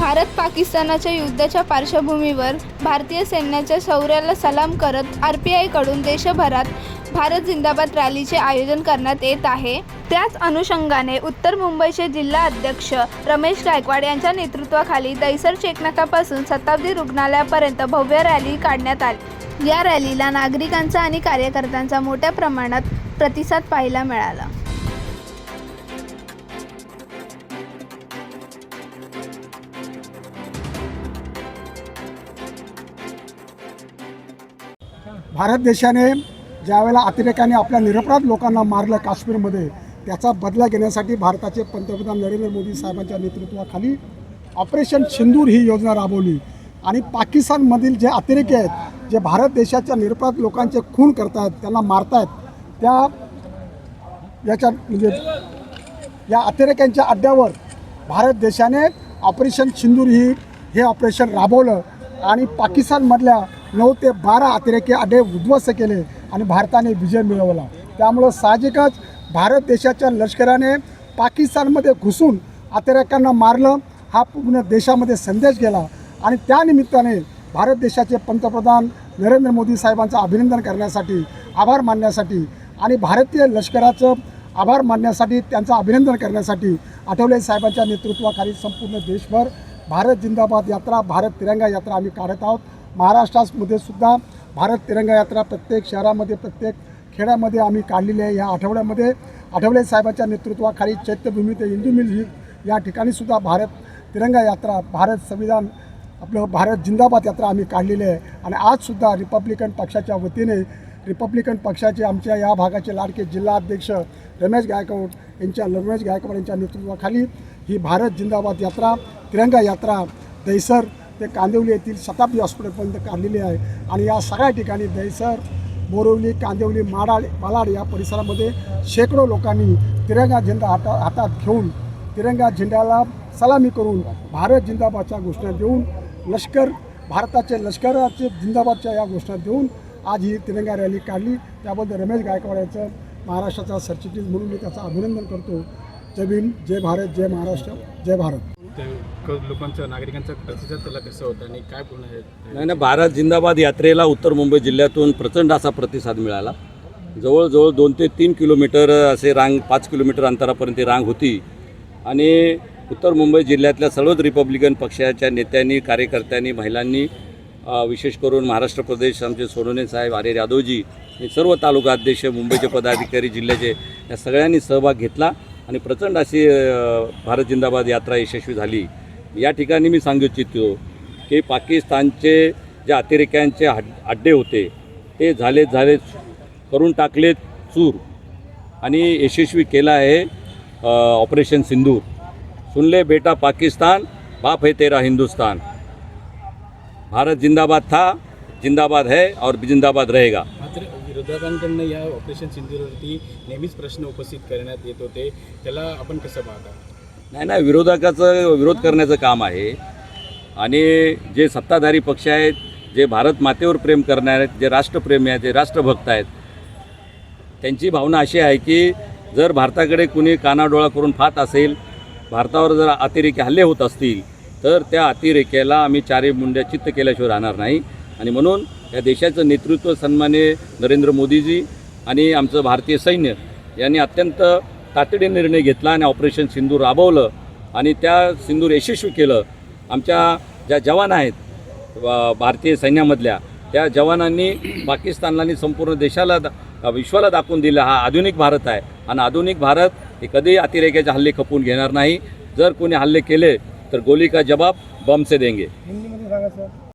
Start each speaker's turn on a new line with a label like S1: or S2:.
S1: भारत पाकिस्तानाच्या युद्धाच्या पार्श्वभूमीवर भारतीय सैन्याच्या शौर्याला सलाम करत आर पी आयकडून देशभरात भारत जिंदाबाद रॅलीचे आयोजन करण्यात येत आहे. त्याच अनुषंगाने उत्तर मुंबईचे जिल्हा अध्यक्ष रमेश गायकवाड यांच्या नेतृत्वाखाली दैसर चेकनाकापासून शताब्दी रुग्णालयापर्यंत भव्य रॅली काढण्यात आली. या रॅलीला नागरिकांचा आणि कार्यकर्त्यांचा मोठ्या प्रमाणात प्रतिसाद पाहायला मिळाला.
S2: भारत देशाने ज्यावेळेला अतिरेकाने आपल्या निरपराध लोकांना मारलं काश्मीरमध्ये त्याचा बदला घेण्यासाठी भारताचे पंतप्रधान नरेंद्र मोदी साहेबांच्या नेतृत्वाखाली ऑपरेशन सिंदूर ही योजना राबवली. आणि पाकिस्तानमधील जे अतिरेकी आहेत जे भारत देशाच्या निरपराध लोकांचे खून करतायत त्यांना मारतायत त्या याच्या म्हणजे या अतिरेक्यांच्या अड्ड्यावर भारत देशाने ऑपरेशन सिंदूर ही हे ऑपरेशन राबवलं. आणि पाकिस्तानमधल्या नऊ ते बारा अतिरेकी अड्डे उद्ध्वस्त केले आणि भारताने विजय मिळवला. त्यामुळं साहजिकच भारत देशाच्या लष्कराने पाकिस्तानमध्ये घुसून अतिरेक्यांना मारलं. हा पूर्ण देशामध्ये संदेश गेला आणि त्यानिमित्ताने भारत देशाचे पंतप्रधान नरेंद्र मोदी साहेबांचं अभिनंदन करण्यासाठी आभार मानण्यासाठी आणि भारतीय लष्कराचं आभार मानण्यासाठी त्यांचं अभिनंदन करण्यासाठी आठवले साहेबांच्या नेतृत्वाखाली संपूर्ण देशभर भारत जिंदाबाद यात्रा भारत तिरंगा यात्रा आम्ही काढत आहोत. महाराष्ट्रामध्ये सुद्धा भारत तिरंगा यात्रा प्रत्येक शहरामध्ये प्रत्येक खेड्यामध्ये आम्ही काढलेली आहे. या आठवड्यामध्ये आठवले साहेबांच्या नेतृत्वाखाली चैत्यभूमी ते इंदू मिल ही या ठिकाणी सुद्धा भारत तिरंगा यात्रा भारत संविधान आपलं भारत जिंदाबाद यात्रा आम्ही काढलेली आहे. आणि आजसुद्धा रिपब्लिकन पक्षाच्या वतीने रिपब्लिकन पक्षाचे आमच्या या भागाचे लाडके जिल्हाध्यक्ष रमेश गायकवाड यांच्या रमेश गायकवाड यांच्या नेतृत्वाखाली ही भारत जिंदाबाद यात्रा तिरंगा यात्रा दैसर ते कांदिवली येथील शताब्दी हॉस्पिटलपर्यंत काढलेली आहे. आणि या सगळ्या ठिकाणी दैसर बोरिवली कांदिवली माडाळ मालाड या परिसरामध्ये शेकडो लोकांनी तिरंगा झेंडा हाता हातात घेऊन तिरंगा झेंड्याला सलामी करून भारत जिंदाबादच्या घोषणा देऊन लष्कर भारताचे लष्कराचे जिंदाबादच्या या घोषणा देऊन आज ही तिरंगा रॅली काढली. त्याबद्दल रमेश गायकवाड यांचं महाराष्ट्राचा सरचिटणीस म्हणून मी त्याचं अभिनंदन करतो. जय भीम जय भारत जय महाराष्ट्र जय भारत.
S3: लोकांचा नागरिकांचा प्रतिसाद त्याला कसं होता आणि काय पूर्ण
S4: नाही नाही भारत जिंदाबाद यात्रेला उत्तर मुंबई जिल्ह्यातून प्रचंड असा प्रतिसाद मिळाला. जवळजवळ दोन ते तीन किलोमीटर असे रांग पाच किलोमीटर अंतरापर्यंत रांग होती. आणि उत्तर मुंबई जिल्ह्यातल्या सर्वच रिपब्लिकन पक्षाच्या नेत्यांनी कार्यकर्त्यांनी महिलांनी विशेष करून महाराष्ट्र प्रदेश आमचे सोनोनेसाहेब आर्य यादवजी हे सर्व तालुका अध्यक्ष मुंबईचे पदाधिकारी जिल्ह्याचे या सगळ्यांनी सहभाग घेतला. आणि प्रचंड अशी भारत जिंदाबाद यात्रा यशस्वी झाली. या ठिकाणी मी सांगू इच्छितो की पाकिस्तानचे जे अतिरेक्यांचे हड अड्डे होते ते झाले झाले करून टाकले चूर. आणि यशस्वी केला आहे ऑपरेशन सिंदूर. सुनले बेटा पाकिस्तान बाप है तेरा हिंदुस्तान. भारत जिंदाबाद था जिंदाबाद है और जिंदाबाद रहेगा.
S3: विरोधकांकडनं या ऑपरेशन सिंधूरवरती नेहमीच प्रश्न उपस्थित करण्यात येत होते. त्याला आपण कसं पाहता?
S4: नाही नाही विरोधकाचं विरोध करण्याचं काम आहे. आणि जे सत्ताधारी पक्ष आहेत जे भारत मातेवर प्रेम करणारे आहेत जे राष्ट्रप्रेमी आहेत जे राष्ट्रभक्त आहेत त्यांची भावना अशी आहे की जर भारताकडे कुणी कानाडोळा करून पाहत असेल भारतावर जर अतिरेकी हल्ले होत असतील तर त्या अतिरेक्याला आम्ही चारी मुंड्या चित्त केल्याशिवाय राहणार नाही. आणि म्हणून या देशाचं नेतृत्व सन्माने नरेंद्र मोदीजी आणि आमचं भारतीय सैन्य यांनी अत्यंत तातडीने निर्णय घेतला आणि ऑपरेशन सिंदूर राबवलं आणि त्या सिंदूर यशस्वी केलं. आमच्या ज्या जवान आहेत भारतीय सैन्यामधल्या त्या जवानांनी पाकिस्तानला आणि संपूर्ण देशाला दा- विश्वाला दाखवून दिलं हा आधुनिक भारत आहे. आणि आधुनिक भारत हे कधीही अतिरेक्याचे हल्ले खपवून घेणार नाही. जर कोणी हल्ले केले तर गोली का जबाब बॉम्बसे देंगे.